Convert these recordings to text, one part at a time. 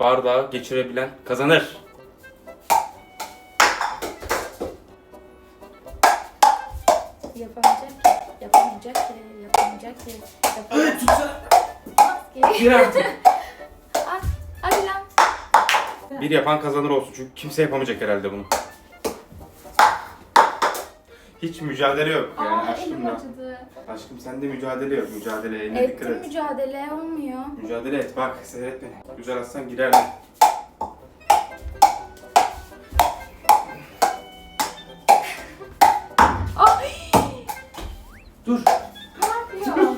bardağı geçirebilen kazanır. Yapamayacak ki. Yapamayacak ki. Yapamayacak ki. Yapamayacak ki. Bir artık. At. Hadi lan. Bir yapan kazanır olsun çünkü kimse yapamayacak herhalde bunu. Hiç mücadele yok yani Aa elim aşkımla. acıdı. Aşkım sende mücadele yok. Mücadeleye yine dikkat Ettim et. mücadele olmuyor. Mücadele et bak seyret beni. Güzel atsan girerdin. Ay! Dur. Ne yapıyor?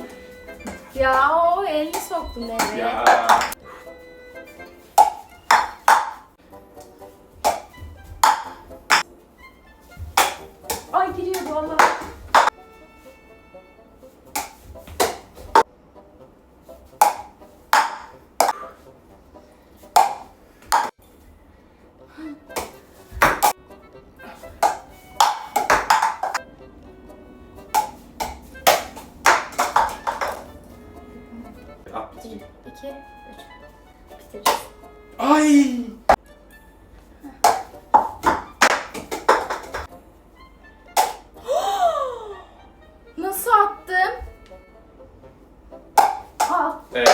ya o elini soktun eve. Ya. Valla. Bir, iki, üç. Bitiririz. Ay. Ee,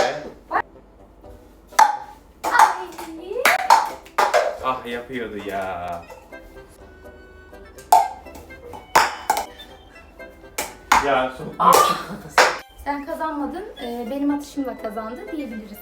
ah yapıyordu ya. Ya sokma. Sen kazanmadın, e, benim atışımla kazandı diyebiliriz.